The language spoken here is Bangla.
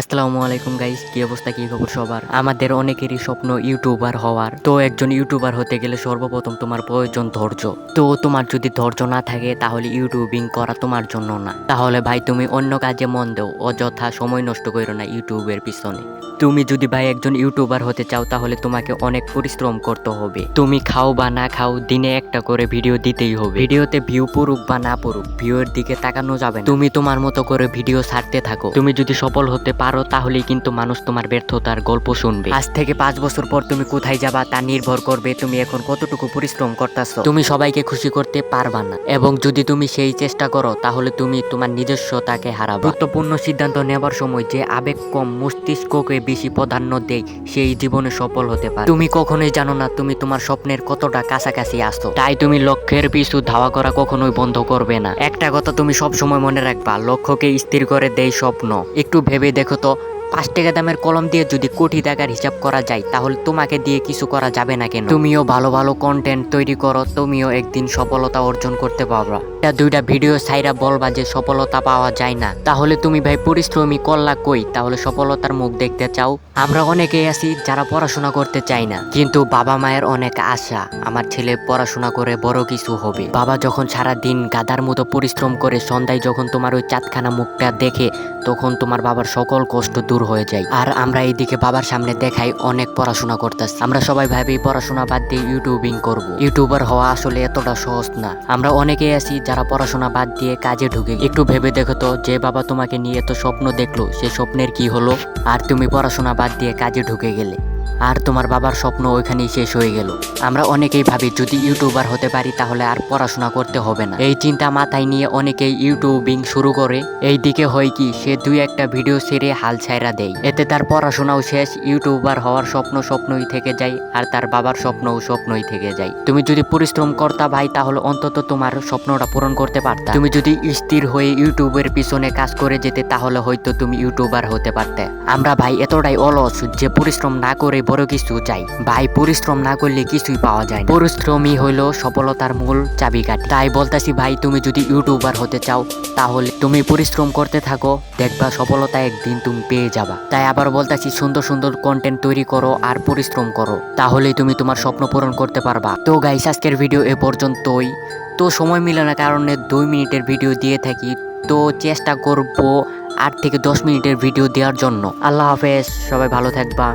আসসালামু আলাইকুম গাইস কি অবস্থা, কি খবর সবার? আমাদের অনেকেরই স্বপ্ন ইউটিউবার হওয়ার। তো একজন ইউটিউবার হতে গেলে সর্বপ্রথম তোমার প্রয়োজন ধৈর্য। তো তোমার যদি ধৈর্য না থাকে, তাহলে ইউটিউবিং করা তোমার জন্য না। তাহলে ভাই, তুমি অন্য কাজে মন দাও। অযথা সময় নষ্ট করো না ইউটিউবের পিছনে। তুমি যদি ভাই, একজন ইউটিউবার হতে চাও, তাহলে তোমাকে অনেক পরিশ্রম করতে হবে। তুমি খাও বা না খাও, দিনে একটা করে ভিডিও দিতেই হবে। ভিডিওতে ভিউ পড়ুক বা না পড়ুক ভিউয়ের দিকে তাকানো যাবে তুমি তোমার মতো করে ভিডিও ছাড়তে থাকো। তুমি যদি সফল হতে পারো তাহলেই কিন্তু মানুষ তোমার ব্যর্থতার গল্প শুনবে। আজ থেকে পাঁচ বছর পর তুমি কোথায় যাবা তা নির্ভর করবে তুমি এখন কতটুকু পরিশ্রম করতেছো। তুমি সবাইকে খুশি করতে পারবা না এবং যদি তুমি সেই চেষ্টা করো তাহলে তুমি তোমার নিজস্বতাকে হারাবে। গুরুত্বপূর্ণ সিদ্ধান্ত নেবার সময় যে আবেগ কম মস্তিষ্ককে বেশি প্রাধান্য দেয় সেই জীবনে সফল হতে পারে। তুমি কখনোই জানো না তুমি তোমার স্বপ্নের কতটা কাছাকাছি আসো তাই তুমি লক্ষ্যের পিছু ধাওয়া করা কখনোই বন্ধ করবে না। একটা কথা তুমি সব সময় মনে রাখবা লক্ষ্যকে স্থির করে দেয় স্বপ্ন। একটু ভেবে দেখো তো, পাঁচ টাকা দামের কলম দিয়ে যদি কোটি টাকার হিসাব করা যায়, তাহলে তোমাকে দিয়ে কিছু করা যাবে না কেন? তুমিও ভালো ভালো কন্টেন্ট তৈরি করো, তুমিও একদিন সফলতা অর্জন করতে পারবা। এটা দুইটা ভিডিও সাইরা বলবা যে সফলতা পাওয়া যায় না। তাহলে তুমি ভাই পরিশ্রমী করলা কই? তাহলে সফলতার মুখ দেখতে চাও? আমরা অনেকেই আছি যারা পড়াশোনা করতে চাই না, কিন্তু বাবা মায়ের অনেক আশা, আমার ছেলে পড়াশোনা করে বড় কিছু হবে। বাবা যখন সারা দিন গাদার মতো পরিশ্রম করে, সন্ধ্যায় যখন তোমার ওই চাঁদখানা মুখটা দেখে, তখন তোমার বাবার সকল কষ্ট দূর হয়ে যায়। আর আমরা এইদিকে বাবার সামনে দেখাই অনেক পড়াশোনা করতেছি। আমরা সবাই ভাবি পড়াশোনা বাদ দিয়ে ইউটিউবিং করব। ইউটিউবার হওয়া আসলে এতটা সহজ না। আমরা অনেকেই আছি যারা পড়াশোনা বাদ দিয়ে কাজে ঢুকে একটু ভেবে দেখো তো, যে বাবা তোমাকে নিয়ে এত স্বপ্ন দেখল, সে স্বপ্নের কি হলো? আর তুমি পড়াশোনা বাদ দিয়ে কাজে ঢুকে গেলে। আর তোমার বাবার স্বপ্ন ওইখানেই শেষ হয়ে গেল। আমরা অনেকেই ভাবি, যদি ইউটিউবার হতে পারি, তাহলে আর পড়াশোনা করতে হবে না। এই চিন্তা মাথায় নিয়ে অনেকেই ইউটিউবিং শুরু করে। এই দিকে হয় কি, সে দুই একটা ভিডিও সেরে হাল ছাইরা দেয়। এতে তার পড়াশোনাও শেষ, ইউটিউবার হওয়ার স্বপ্ন স্বপ্নই থেকে যায়, আর তার বাবার স্বপ্নও স্বপ্নই থেকে যায়। তুমি যদি পরিশ্রম করতা ভাই, তাহলে অন্তত তোমার স্বপ্নটা পূরণ করতে পারতা। তুমি যদি স্থির হয়ে ইউটিউবের পিছনে কাজ করে যেতে, তাহলে হয়তো তুমি ইউটিউবার হতে পারতে। আমরা ভাই এতটাই অলস যে পরিশ্রম না করে বড় কিছু চাই। ভাই, পরিশ্রম না করলে কিছুই পাওয়া যায় পরিশ্রমই হইল সফলতার মূল চাবিকাঠি। তাই বলতাছি, ভাই, তুমি যদি ইউটিউবার হতে চাও, তাহলে তুমি পরিশ্রম করতে থাকো, দেখবা সফলতা একদিন তুমি পেয়ে যাবা। তাই আবার বলতাছি, সুন্দর সুন্দর কন্টেন্ট তৈরি করো আর পরিশ্রম করো। তাহলেই তুমি তোমার স্বপ্ন পূরণ করতে পারবা। তো গাইস আজকের ভিডিও এ পর্যন্তই। তো সময় মিলে না কারণে দুই মিনিটের ভিডিও দিয়ে থাকি। তো চেষ্টা করব আট থেকে দশ মিনিটের ভিডিও দেওয়ার জন্য। আল্লাহ হাফেজ, সবাই ভালো থাকবা।